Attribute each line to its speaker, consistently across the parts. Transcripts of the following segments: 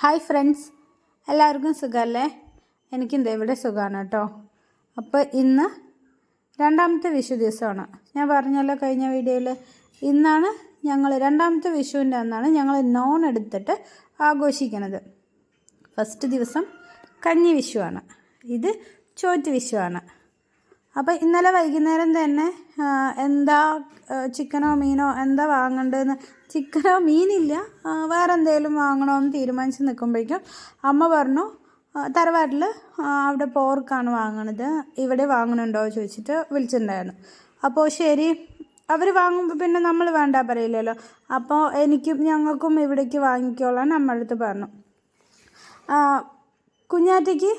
Speaker 1: Hi friends. എല്ലാവർക്കും സുഖമല്ലേ? എനിക്കും ഇവിടെ സുഖമാണ് കേട്ടോ. അപ്പോൾ ഇന്ന് രണ്ടാമത്തെ വിഷു ദിവസമാണ്. ഞാൻ പറഞ്ഞല്ലോ കഴിഞ്ഞ വീഡിയോയിൽ ഇന്നാണ് ഞങ്ങൾ രണ്ടാമത്തെ വിഷുവിന്റെ അന്നാണ് ഞങ്ങൾ നോൺ എടുത്തിട്ട് ആഘോഷിക്കുന്നത്. ഫസ്റ്റ് ദിവസം കഞ്ഞി വിഷുവാണ്. ഇത് ചോറ്റ് വിഷുവാണ്. അപ്പോൾ ഇന്നലെ വൈകുന്നേരം തന്നെ എന്താ ചിക്കനോ മീനോ എന്താ വാങ്ങേണ്ടതെന്ന് ചിക്കനോ മീനില്ല. വേറെന്തേലും വാങ്ങണമെന്ന് തീരുമാനിച്ച് നിൽക്കുമ്പോഴേക്കും അമ്മ പറഞ്ഞു തറവാട്ടിൽ അവിടെ പോർക്കാണ് വാങ്ങണത്. ഇവിടെ വാങ്ങണുണ്ടോ ചോദിച്ചിട്ട് വിളിച്ചിട്ടുണ്ടായിരുന്നു. അപ്പോൾ ശരി അവർ വാങ്ങുമ്പോൾ പിന്നെ നമ്മൾ വേണ്ട പറയില്ലല്ലോ. അപ്പോൾ എനിക്കും ഞങ്ങൾക്കും ഇവിടേക്ക് വാങ്ങിക്കോളാൻ നമ്മളടുത്ത് പറഞ്ഞു. കുഞ്ഞാറ്റയ്ക്ക്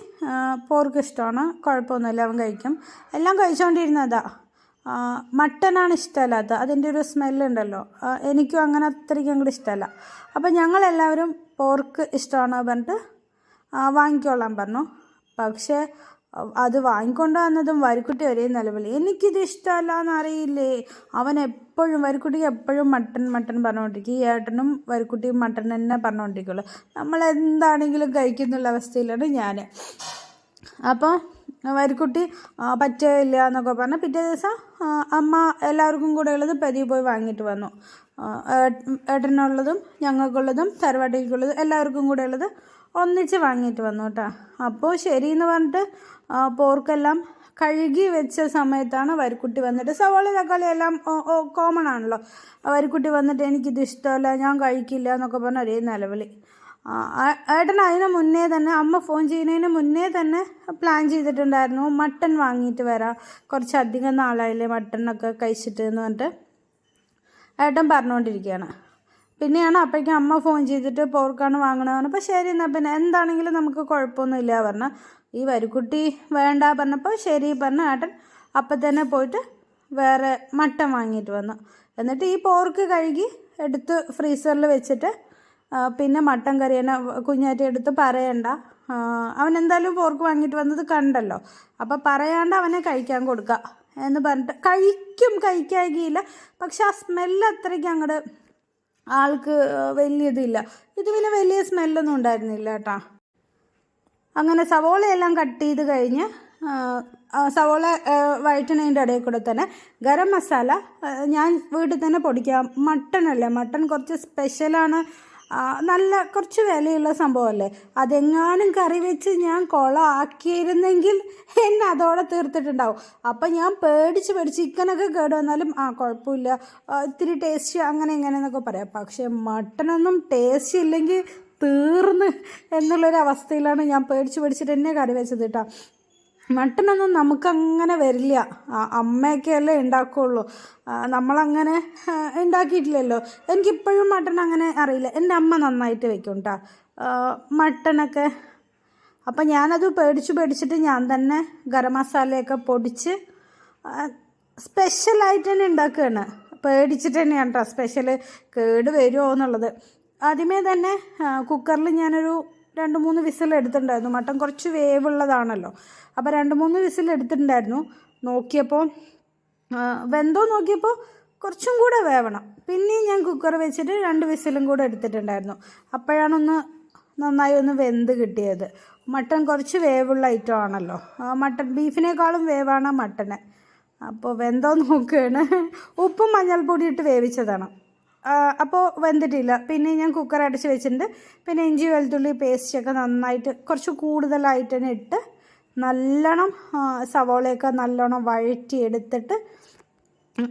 Speaker 1: പോർക്ക് ഇഷ്ടമാണ്. കുഴപ്പമൊന്നുമില്ല അവൻ കഴിക്കും. എല്ലാം കഴിച്ചുകൊണ്ടിരുന്നതാ മട്ടനാണ് ഇഷ്ടമല്ലാത്ത അതിന്റെ ഒരു സ്മെല്ലുണ്ടല്ലോ. എനിക്കും അങ്ങനെ അത്രയ്ക്കും അങ്ങോട്ട് ഇഷ്ടമല്ല. അപ്പം ഞങ്ങളെല്ലാവരും പോർക്ക് ഇഷ്ടമാണ് പറഞ്ഞിട്ട് വാങ്ങിക്കോളാൻ പറഞ്ഞു. പക്ഷേ അത് വാങ്ങിക്കൊണ്ട് വന്നതും വരിക്കുട്ടി ഒരേ നിലവിളി. എനിക്കിത് ഇഷ്ടമല്ല എന്നറിയില്ലേ അവൻ എപ്പോഴും വരിക്കുട്ടിക്ക് എപ്പോഴും മട്ടൻ മട്ടൻ പറഞ്ഞുകൊണ്ടിരിക്കും. ഈ ഏട്ടനും വരിക്കുട്ടിയും മട്ടൻ തന്നെ പറഞ്ഞുകൊണ്ടിരിക്കുള്ളൂ. നമ്മൾ എന്താണെങ്കിലും കഴിക്കുന്നുള്ള അവസ്ഥയിലാണ് ഞാൻ. അപ്പോൾ വരിക്കുട്ടി പറ്റില്ല എന്നൊക്കെ പറഞ്ഞ് പിറ്റേ ദിവസം അമ്മ എല്ലാവർക്കും കൂടെ ഉള്ളത് പതിവ് പോയി വാങ്ങിയിട്ട് വന്നു. ഏട്ടനുള്ളതും ഞങ്ങൾക്കുള്ളതും തരവാട്ടിക്കുള്ളതും എല്ലാവർക്കും കൂടെ ഉള്ളത് ഒന്നിച്ച് വാങ്ങിയിട്ട് വന്നു കേട്ടോ. അപ്പോൾ ശരി എന്ന് പറഞ്ഞിട്ട് പോർക്കെല്ലാം കഴുകി വെച്ച സമയത്താണ് വരിക്കുട്ടി വന്നിട്ട് സവാള തക്കാളി എല്ലാം കോമൺ ആണല്ലോ. വരിക്കുട്ടി വന്നിട്ട് എനിക്കിത് ഇഷ്ടമല്ല ഞാൻ കഴിക്കില്ല എന്നൊക്കെ പറഞ്ഞ ഒരേ നിലവിളി. ഏട്ടൻ അതിന് മുന്നേ തന്നെ അമ്മ ഫോൺ ചെയ്യുന്നതിന് മുന്നേ തന്നെ പ്ലാൻ ചെയ്തിട്ടുണ്ടായിരുന്നു. മട്ടൺ വാങ്ങിയിട്ട് വരാം. കുറച്ചധികം നാളായില്ലേ മട്ടണൊക്കെ കഴിച്ചിട്ട് എന്ന് പറഞ്ഞിട്ട്. ഏട്ടൻ പറഞ്ഞുകൊണ്ടിരിക്കുകയാണ് പിന്നെയാണ് അപ്പോഴേക്കും അമ്മ ഫോൺ ചെയ്തിട്ട് പോർക്കാണ് വാങ്ങണമെന്ന് പറഞ്ഞപ്പോൾ ശരി എന്നാൽ പിന്നെ എന്താണെങ്കിലും നമുക്ക് കുഴപ്പമൊന്നുമില്ല പറഞ്ഞ. ഈ വരിക്കുട്ടി വേണ്ട പറഞ്ഞപ്പോൾ ശരി പറഞ്ഞ ഏട്ടൻ അപ്പം തന്നെ പോയിട്ട് വേറെ മട്ടൻ വാങ്ങിയിട്ട് വന്നു. എന്നിട്ട് ഈ പോർക്ക് കഴുകി എടുത്ത് ഫ്രീസറിൽ വെച്ചിട്ട് പിന്നെ മട്ടൻ കറി തന്നെ കുഞ്ഞാറ്റി എടുത്ത് പറയണ്ട. അവൻ എന്തായാലും പോർക്ക് വാങ്ങിയിട്ട് വന്നത് കണ്ടല്ലോ. അപ്പോൾ പറയാണ്ട് അവനെ കഴിക്കാൻ കൊടുക്കുക എന്ന് പറഞ്ഞിട്ട് കഴിക്കും കഴിക്കാകിയില്ല പക്ഷെ ആ സ്മെല്ല് അത്രയ്ക്ക് അങ്ങോട്ട് ആൾക്ക് വലിയ ഇതില്ല. ഇത് പിന്നെ വലിയ സ്മെല്ലൊന്നും ഉണ്ടായിരുന്നില്ല കേട്ടാ. അങ്ങനെ സവോളയെല്ലാം കട്ട് ചെയ്ത് കഴിഞ്ഞ് സവോള വയറ്റണേന്റെ ഇടയിൽ കൂടെ തന്നെ ഗരം മസാല ഞാൻ വീട്ടിൽ തന്നെ പൊടിക്കാം മട്ടൺ അല്ലേ മട്ടൺ കുറച്ച് സ്പെഷ്യലാണ് നല്ല കുറച്ച് വിലയുള്ള സംഭവമല്ലേ? അതെങ്ങാനും കറി വെച്ച് ഞാൻ കുളമാക്കിയിരുന്നെങ്കിൽ എന്നെ അതോടെ തീർത്തിട്ടുണ്ടാവും. അപ്പം ഞാൻ പേടിച്ച് പേടിച്ച് ചിക്കനൊക്കെ കേട് വന്നാലും ആ കുഴപ്പമില്ല. ഇത്തിരി ടേസ്റ്റ് അങ്ങനെ ഇങ്ങനെ എന്നൊക്കെ പറയാം. പക്ഷേ മട്ടനൊന്നും ടേസ്റ്റ് ഇല്ലെങ്കിൽ തീർന്ന് എന്നുള്ളൊരു അവസ്ഥയിലാണ് ഞാൻ പേടിച്ച് പേടിച്ചിട്ട് തന്നെ കറി വെച്ചത് കേട്ടോ. മട്ടനൊന്നും നമുക്കങ്ങനെ വരില്ല. അമ്മയൊക്കെയല്ലേ ഉണ്ടാക്കുകയുള്ളൂ നമ്മളങ്ങനെ ഉണ്ടാക്കിയിട്ടില്ലല്ലോ. എനിക്കിപ്പോഴും മട്ടൺ അങ്ങനെ അറിയില്ല. എന്റെ അമ്മ നന്നായിട്ട് വെക്കും കേട്ടോ മട്ടണൊക്കെ അപ്പം ഞാനത് പേടിച്ച് പേടിച്ചിട്ട് ഞാൻ തന്നെ ഗരം മസാലയൊക്കെ പൊടിച്ച് സ്പെഷ്യലായിട്ട് തന്നെ ഉണ്ടാക്കുകയാണ്. പേടിച്ചിട്ട് തന്നെയാണ് കേട്ടോ സ്പെഷ്യൽ കേട് വരുമോ എന്നുള്ളത്. ആദ്യമേ തന്നെ കുക്കറിൽ ഞാനൊരു രണ്ട് മൂന്ന് വിസിൽ എടുത്തിട്ടുണ്ടായിരുന്നു. മട്ടൻ കുറച്ച് വേവുള്ളതാണല്ലോ. അപ്പോൾ രണ്ട് മൂന്ന് വിസിൽ എടുത്തിട്ടുണ്ടായിരുന്നു. നോക്കിയപ്പോൾ വെന്തോ നോക്കിയപ്പോൾ കുറച്ചും കൂടെ വേവണം. പിന്നെയും ഞാൻ കുക്കർ വെച്ചിട്ട് രണ്ട് വിസിലും കൂടെ എടുത്തിട്ടുണ്ടായിരുന്നു. അപ്പോഴാണൊന്ന് നന്നായി ഒന്ന് വെന്ത് കിട്ടിയത്. മട്ടൺ കുറച്ച് വേവുള്ള ഐറ്റം ആണല്ലോ. മട്ടൺ ബീഫിനേക്കാളും വേവാണ് മട്ടന്. അപ്പോൾ വെന്തോ നോക്കുകയാണ്. ഉപ്പും മഞ്ഞൾപ്പൊടി ഇട്ട് വേവിച്ചതാണ്. അപ്പോൾ വെന്തിട്ടില്ല. പിന്നെ ഞാൻ കുക്കർ അടച്ച് വെച്ചിട്ടുണ്ട്. പിന്നെ ഇഞ്ചി വെളുത്തുള്ളി പേസ്റ്റൊക്കെ നന്നായിട്ട് കുറച്ച് കൂടുതലായിട്ട് തന്നെ ഇട്ട് നല്ലോണം സവോളയൊക്കെ നല്ലോണം വഴറ്റി എടുത്തിട്ട്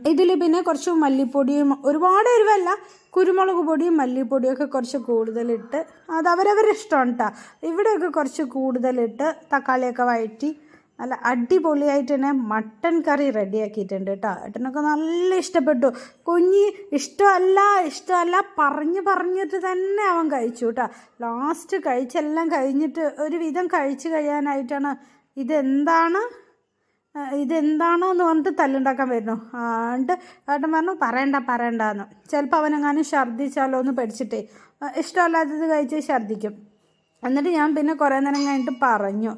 Speaker 1: ഇതിൽ പിന്നെ കുറച്ച് മല്ലിപ്പൊടിയും ഒരുപാട് എരിവല്ല കുരുമുളക് പൊടിയും മല്ലിപ്പൊടിയും ഒക്കെ കുറച്ച് കൂടുതലിട്ട് അത് അവരവരുടെ ഇഷ്ടമാണ് കേട്ടോ ഇവിടെയൊക്കെ കുറച്ച് കൂടുതലിട്ട് തക്കാളിയൊക്കെ വഴറ്റി നല്ല അടിപൊളിയായിട്ട് തന്നെ മട്ടൻ കറി റെഡിയാക്കിയിട്ടുണ്ട് കേട്ടോ ഏട്ടനൊക്കെ നല്ല ഇഷ്ടപ്പെട്ടു. കുഞ്ഞി ഇഷ്ടമല്ല ഇഷ്ടമല്ല പറഞ്ഞ് പറഞ്ഞിട്ട് തന്നെ അവൻ കഴിച്ചു കേട്ടോ ലാസ്റ്റ് കഴിച്ചെല്ലാം കഴിഞ്ഞിട്ട് ഒരുവിധം കഴിച്ചു കഴിയാനായിട്ടാണ് ഇതെന്താണ്? ഇതെന്താണോ എന്ന് പറഞ്ഞിട്ട് തല്ലുണ്ടാക്കാൻ വരുന്നു. ആണ്ട് ഏട്ടൻ പറഞ്ഞു പറയണ്ട പറയണ്ട എന്ന് ചിലപ്പോൾ അവനെങ്ങാനും ഛർദ്ദിച്ചാലോ എന്ന് പഠിച്ചിട്ടേ ഇഷ്ടമല്ലാത്തത് കഴിച്ച് ഛർദ്ദിക്കും. എന്നിട്ട് ഞാൻ പിന്നെ കുറേ നേരം കഴിഞ്ഞിട്ട് പറഞ്ഞു.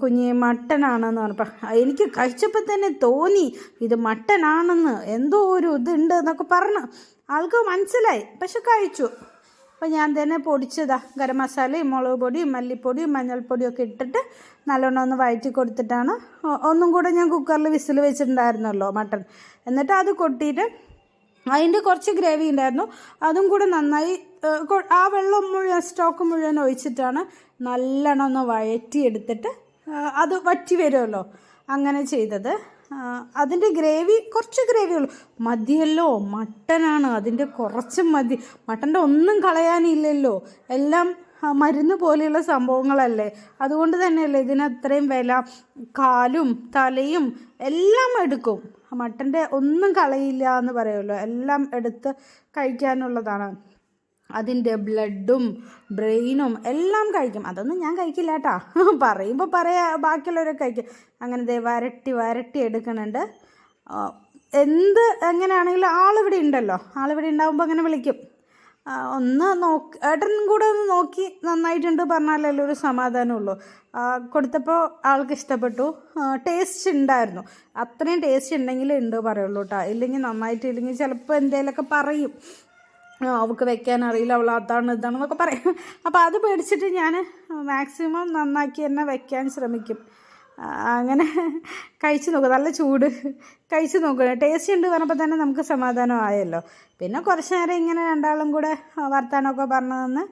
Speaker 1: കുഞ്ഞി മട്ടനാണെന്ന് പറഞ്ഞപ്പോൾ എനിക്ക് കഴിച്ചപ്പോൾ തന്നെ തോന്നി ഇത് മട്ടനാണെന്ന്. എന്തോ ഒരു ഇതുണ്ട് എന്നൊക്കെ പറഞ്ഞു. ആൾക്ക് മനസ്സിലായി. പക്ഷെ കഴിച്ചു. അപ്പോൾ ഞാൻ തന്നെ പൊടിച്ചതാ. ഗരം മസാലയും മുളക് പൊടിയും മല്ലിപ്പൊടിയും മഞ്ഞൾപ്പൊടിയൊക്കെ ഇട്ടിട്ട് നല്ലോണം ഒന്ന് വഴറ്റി കൊടുത്തിട്ടാണ്. ഒന്നും കൂടെ ഞാൻ കുക്കറിൽ വിസിൽ വെച്ചിട്ടുണ്ടായിരുന്നല്ലോ മട്ടൺ എന്നിട്ട് അത് കൊട്ടിയിട്ട് അതിന്റെ കുറച്ച് ഗ്രേവി ഉണ്ടായിരുന്നു. അതും കൂടെ നന്നായി ആ വെള്ളം മുഴുവൻ സ്റ്റോക്ക് മുഴുവൻ ഒഴിച്ചിട്ടാണ് നല്ലോണം ഒന്ന് വഴറ്റിയെടുത്തിട്ട് അത് വറ്റി വരുമല്ലോ. അങ്ങനെ ചെയ്തത്. അതിന്റെ ഗ്രേവി കുറച്ച് ഗ്രേവി ഉള്ളൂ. മതിയല്ലോ മട്ടനാണ്. അതിന്റെ കുറച്ച് മതി. മട്ടന്റെ ഒന്നും കളയാനില്ലല്ലോ. എല്ലാം മരുന്ന് പോലെയുള്ള സംഭവങ്ങളല്ലേ. അതുകൊണ്ട് തന്നെയല്ലേ ഇതിന് അത്രയും വില. കാലും തലയും എല്ലാം എടുക്കും. മട്ടന്റെ ഒന്നും കളയില്ല എന്ന് പറയുമല്ലോ. എല്ലാം എടുത്ത് കഴിക്കാനുള്ളതാണ്. അതിന്റെ ബ്ലഡും ബ്രെയിനും എല്ലാം കഴിക്കും. അതൊന്നും ഞാൻ കഴിക്കില്ല കേട്ടാ. പറയുമ്പോൾ പറയാ ബാക്കിയുള്ളവരൊക്കെ കഴിക്കും. അങ്ങനെ ദേ വരട്ടി വരട്ടി എടുക്കുന്നുണ്ട്. എന്ത് എങ്ങനെയാണെങ്കിലും ആളിവിടെ ഉണ്ടല്ലോ. ആളിവിടെ ഉണ്ടാകുമ്പോൾ അങ്ങനെ വിളിക്കും. ഒന്ന് നോക്ക് ഏട്ടനും കൂടെ ഒന്ന് നോക്കി നന്നായിട്ടുണ്ട് പറഞ്ഞാലല്ലേ ഒരു സമാധാനമുള്ളൂ. കൊടുത്തപ്പോൾ ആൾക്ക് ഇഷ്ടപ്പെട്ടു. ടേസ്റ്റ് ഉണ്ടായിരുന്നു. അത്രയും ടേസ്റ്റ് ഉണ്ടെങ്കിൽ ഉണ്ട് പറയുള്ളൂ കേട്ടോ ഇല്ലെങ്കിൽ നന്നായിട്ട് ഇല്ലെങ്കിൽ ചിലപ്പോൾ എന്തെങ്കിലുമൊക്കെ പറയും. അവൾക്ക് വെക്കാൻ അറിയില്ല അവൾ അതാണ് ഇതാണെന്നൊക്കെ പറയും. അപ്പോൾ അത് പേടിച്ചിട്ട് ഞാൻ മാക്സിമം നന്നാക്കി തന്നെ വെക്കാൻ ശ്രമിക്കും. അങ്ങനെ കഴിച്ചു നോക്കും നല്ല ചൂട് കഴിച്ചു നോക്കുക ടേസ്റ്റ് ഉണ്ട് പറഞ്ഞപ്പോൾ തന്നെ നമുക്ക് സമാധാനമായല്ലോ പിന്നെ കുറച്ച് നേരം ഇങ്ങനെ രണ്ടാളും കൂടെ വർത്താനമൊക്കെ പറഞ്ഞു തന്ന്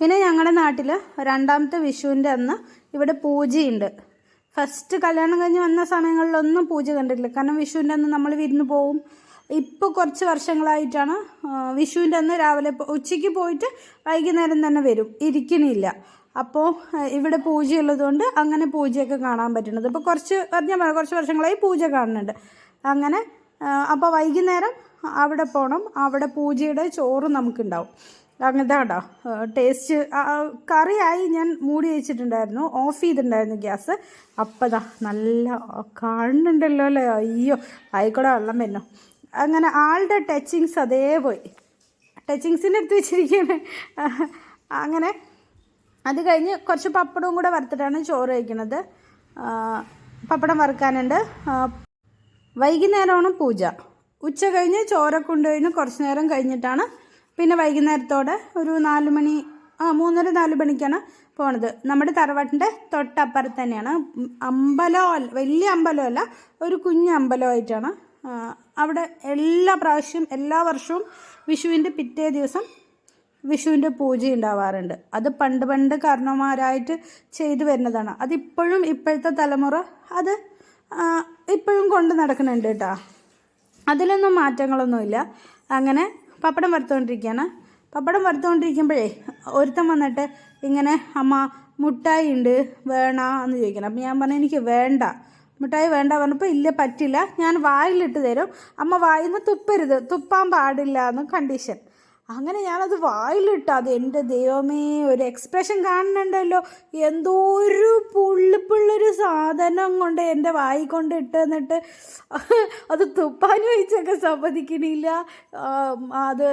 Speaker 1: പിന്നെ ഞങ്ങളുടെ നാട്ടിൽ രണ്ടാമത്തെ വിഷുവിന്റെ അന്ന് ഇവിടെ പൂജയുണ്ട്. ഫസ്റ്റ് കല്യാണം കഴിഞ്ഞ് വന്ന സമയങ്ങളിലൊന്നും പൂജ കണ്ടിട്ടില്ല. കാരണം വിഷുവിന്റെ അന്ന് നമ്മൾ വിരുന്ന് പോവും. ഇപ്പോൾ കുറച്ച് വർഷങ്ങളായിട്ടാണ് വിഷുവിന്റെ അന്ന് രാവിലെ ഉച്ചയ്ക്ക് പോയിട്ട് വൈകുന്നേരം തന്നെ വരും. ഇരിക്കണില്ല. അപ്പോൾ ഇവിടെ പൂജയുള്ളതുകൊണ്ട് അങ്ങനെ പൂജയൊക്കെ കാണാൻ പറ്റുന്നത്. ഇപ്പോൾ കുറച്ച് ഞാൻ കുറച്ച് വർഷങ്ങളായി പൂജ കാണുന്നുണ്ട്. അങ്ങനെ അപ്പോൾ വൈകുന്നേരം അവിടെ പോകണം അവിടെ പൂജയുടെ ചോറ് നമുക്കുണ്ടാവും. അങ്ങനത്തെ കേട്ടോ ടേസ്റ്റ് കറിയായി ഞാൻ മൂടി വെച്ചിട്ടുണ്ടായിരുന്നു. ഓഫ് ചെയ്തിട്ടുണ്ടായിരുന്നു ഗ്യാസ്. അപ്പതാ നല്ല കാണുന്നുണ്ടല്ലോ അല്ലേ? അയ്യോ ആയിക്കോട്ടെ വെള്ളം വരുന്നു അങ്ങനെ ആളുടെ ടച്ചിങ്സ് അതേ പോയി ടച്ചിങ്സിന്റെ അടുത്ത് വെച്ചിരിക്കുകയാണ്. അങ്ങനെ അത് കഴിഞ്ഞ് കുറച്ച് പപ്പടവും കൂടെ വറുത്തിട്ടാണ് ചോറ് കഴിക്കുന്നത് പപ്പടം വറുക്കാനുണ്ട്. വൈകുന്നേരമാണ് പൂജ. ഉച്ച കഴിഞ്ഞ് ചോറൊക്കെ കൊണ്ടുകഴിഞ്ഞ് കുറച്ച് നേരം കഴിഞ്ഞിട്ടാണ് പിന്നെ വൈകുന്നേരത്തോടെ ഒരു നാല് മണി ആ മൂന്നര നാല് മണിക്കാണ് പോണത്. നമ്മുടെ തറവാട്ടിന്റെ തൊട്ടപ്പുറത്ത് തന്നെയാണ്. അമ്പലം വലിയ അമ്പലമല്ല ഒരു കുഞ്ഞ് അമ്പലമായിട്ടാണ്. അവിടെ എല്ലാ പ്രാവശ്യം എല്ലാ വർഷവും വിഷുവിന്റെ പിറ്റേ ദിവസം വിഷുവിന്റെ പൂജ ഉണ്ടാവാറുണ്ട്. അത് പണ്ട് പണ്ട് കാരണവന്മാരായിട്ട് ചെയ്തു വരുന്നതാണ്. അതിപ്പോഴും ഇപ്പോഴത്തെ തലമുറ അത് ഇപ്പോഴും കൊണ്ട് നടക്കുന്നുണ്ട് കേട്ടോ. അതിലൊന്നും മാറ്റങ്ങളൊന്നുമില്ല. അങ്ങനെ പപ്പടം വറുത്തുകൊണ്ടിരിക്കുകയാണ് പപ്പടം വറുത്തുകൊണ്ടിരിക്കുമ്പോഴേ ഒരുത്തൻ വന്നിട്ട് ഇങ്ങനെ അമ്മ മുട്ടായി ഉണ്ട് വേണ എന്ന് ചോദിക്കണം. അപ്പം ഞാൻ പറഞ്ഞു എനിക്ക് വേണ്ട. മുട്ടായി വേണ്ട പറഞ്ഞപ്പോൾ ഇല്ല പറ്റില്ല. ഞാൻ വായിലിട്ട് തരും. അമ്മ വായിൽ നിന്ന് തുപ്പരുത്. തുപ്പാൻ പാടില്ല എന്ന് കണ്ടീഷൻ അങ്ങനെ ഞാനത് വായിലിട്ട്. അത് എന്റെ ദൈവമേ ഒരു എക്സ്പ്രഷൻ കാണുന്നുണ്ടല്ലോ. എന്തോ ഒരു പുള്ളിപ്പുള്ളൊരു സാധനം കൊണ്ട് എന്റെ വായി കൊണ്ട് ഇട്ട് എന്നിട്ട് അത് തുപ്പാനും വെച്ചൊക്കെ സമ്മതിക്കണില്ല. അത്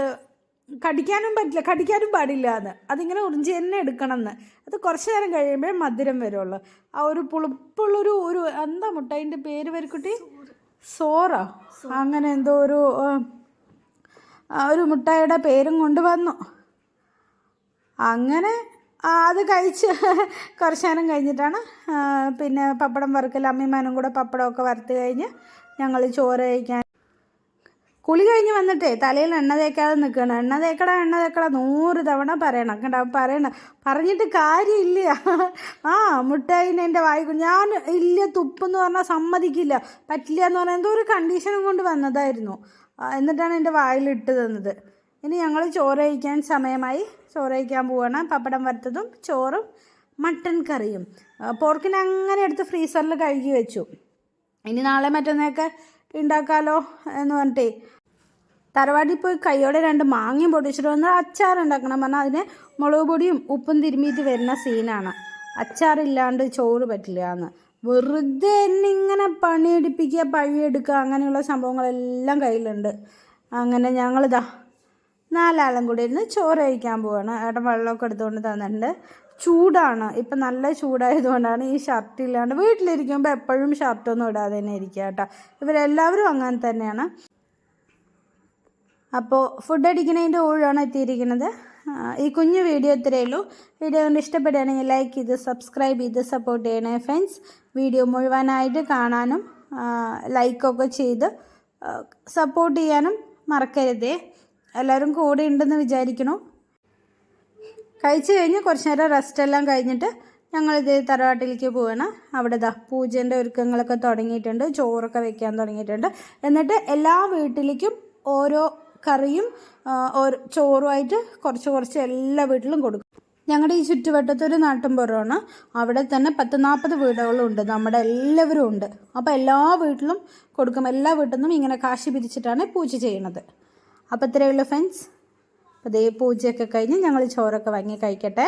Speaker 1: കടിക്കാനും പറ്റില്ല. കടിക്കാനും പാടില്ല എന്ന് അതിങ്ങനെ ഉറിഞ്ചി തന്നെ എടുക്കണം എന്ന് അത് കുറച്ച് നേരം കഴിയുമ്പോഴേ മധുരം വരുള്ളൂ. ആ ഒരു പുളിപ്പുള്ളൊരു ഒരു എന്താ മുട്ട? അതിന്റെ പേര് വരക്കുട്ടി സോറ. അങ്ങനെ എന്തോ ഒരു ഒരു മുട്ടായിയുടെ പേരും കൊണ്ട് വന്നു അങ്ങനെ അത് കഴിച്ച് കുറച്ച് നേരം കഴിഞ്ഞിട്ടാണ് പിന്നെ പപ്പടം വറുക്കൽ അമ്മിമാനും കൂടെ പപ്പടമൊക്കെ വറുത്ത് കഴിഞ്ഞ് ഞങ്ങൾ ചോറ് കഴിക്കാൻ. കുളി കഴിഞ്ഞ് വന്നിട്ടേ തലയിൽ എണ്ണ തേക്കാതെ നിൽക്കണം എണ്ണ തേക്കട എണ്ണ തേക്കട നൂറ് തവണ പറയണം. കണ്ട? പറയണം പറഞ്ഞിട്ട് കാര്യമില്ല. ആ മുട്ടായിന് എന്റെ വായിക്കും ഞാൻ ഇല്ല തുപ്പെന്ന് പറഞ്ഞാൽ സമ്മതിക്കില്ല. പറ്റില്ല എന്ന് പറഞ്ഞാൽ എന്തോ ഒരു കണ്ടീഷനും കൊണ്ട് വന്നതായിരുന്നു. എന്നിട്ടാണ് എന്റെ വായിലിട്ട് തന്നത്. ഇനി ഞങ്ങൾ ചോറ് കഴിക്കാൻ സമയമായി. ചോറ് കഴിക്കാൻ പോവുകയാണ് പപ്പടം വറുത്തതും ചോറും മട്ടൻ കറിയും. പോർക്കിനെ അങ്ങനെ എടുത്ത് ഫ്രീസറിൽ കഴുകി വെച്ചു. ഇനി നാളെ മറ്റന്നൊക്കെ ഉണ്ടാക്കാലോ എന്ന് പറഞ്ഞിട്ടേ. തറവാട്ടിൽ പോയി കൈയോടെ രണ്ട് മാങ്ങയും പൊടിച്ചിട്ട് വന്ന് അച്ചാർ ഉണ്ടാക്കണം പറഞ്ഞാൽ അതിന് മുളക് പൊടിയും ഉപ്പും തിരുമ്മിയിട്ട് വരുന്ന സീനാണ് അച്ചാറില്ലാണ്ട് ചോറ് പറ്റില്ല എന്ന്. വെറുതെ ഇങ്ങനെ പണിയെടുപ്പിക്കുക പഴിയെടുക്കുക അങ്ങനെയുള്ള സംഭവങ്ങളെല്ലാം കയ്യിലുണ്ട്. അങ്ങനെ ഞങ്ങളിതാ നാലാളും കൂടി ഇരുന്ന് ചോറ് കഴിക്കാൻ പോവാണ്. ഏട്ടൻ വെള്ളമൊക്കെ എടുത്തുകൊണ്ട് തന്നിട്ടുണ്ട്. ചൂടാണ്. ഇപ്പം നല്ല ചൂടായതുകൊണ്ടാണ് ഈ ഷർട്ട് ഇല്ലാണ്ട് വീട്ടിലിരിക്കുമ്പോൾ എപ്പോഴും ഷർട്ടൊന്നും ഇടാതെ തന്നെ ഇരിക്കുക കേട്ടോ. ഇവരെല്ലാവരും അങ്ങനെ തന്നെയാണ്. അപ്പോൾ ഫുഡ് അടിക്കുന്നതിന്റെ ഊഴാണ് എത്തിയിരിക്കുന്നത്. ഈ കുഞ്ഞു വീഡിയോ ഇത്രയേ ഉള്ളൂ. വീഡിയോ കൊണ്ട് ഇഷ്ടപ്പെടുകയാണെങ്കിൽ ലൈക്ക് ചെയ്ത് സബ്സ്ക്രൈബ് ചെയ്ത് സപ്പോർട്ട് ചെയ്യണേ ഫ്രണ്ട്സ് വീഡിയോ മുഴുവനായിട്ട് കാണാനും ലൈക്കൊക്കെ ചെയ്ത് സപ്പോർട്ട് ചെയ്യാനും മറക്കരുതേ. എല്ലാവരും കൂടെ ഉണ്ടെന്ന് വിചാരിക്കണു കഴിച്ചു കഴിഞ്ഞ് കുറച്ച് നേരം റെസ്റ്റ് എല്ലാം കഴിഞ്ഞിട്ട് ഞങ്ങളിത് തറവാട്ടിലേക്ക് പോവാണ്. അവിടെ ദാ പൂജേന്റെ ഒരുക്കങ്ങളൊക്കെ തുടങ്ങിയിട്ടുണ്ട്. ചോറൊക്കെ വെക്കാൻ തുടങ്ങിയിട്ടുണ്ട്. എന്നിട്ട് എല്ലാ വീട്ടിലേക്കും ഓരോ കറിയും ഒരു ചോറുമായിട്ട് കുറച്ച് കുറച്ച് എല്ലാ വീട്ടിലും കൊടുക്കും. ഞങ്ങളുടെ ഈ ചുറ്റുവട്ടത്തൊരു നാട്ടിൻപുറമാണ് അവിടെ തന്നെ പത്ത് നാൽപ്പത് വീടുകളുണ്ട്. നമ്മുടെ എല്ലാവരും ഉണ്ട്. അപ്പോൾ എല്ലാ വീട്ടിലും കൊടുക്കും. എല്ലാ വീട്ടിൽ നിന്നും ഇങ്ങനെ കാശി പിരിച്ചിട്ടാണ് പൂജ ചെയ്യണത്. അപ്പോൾ ഇത്രയുള്ള ഫ്രണ്ട്സ് അപ്പോൾ പൂജയൊക്കെ കഴിഞ്ഞ് ഞങ്ങൾ ചോറൊക്കെ വാങ്ങി കഴിക്കട്ടെ.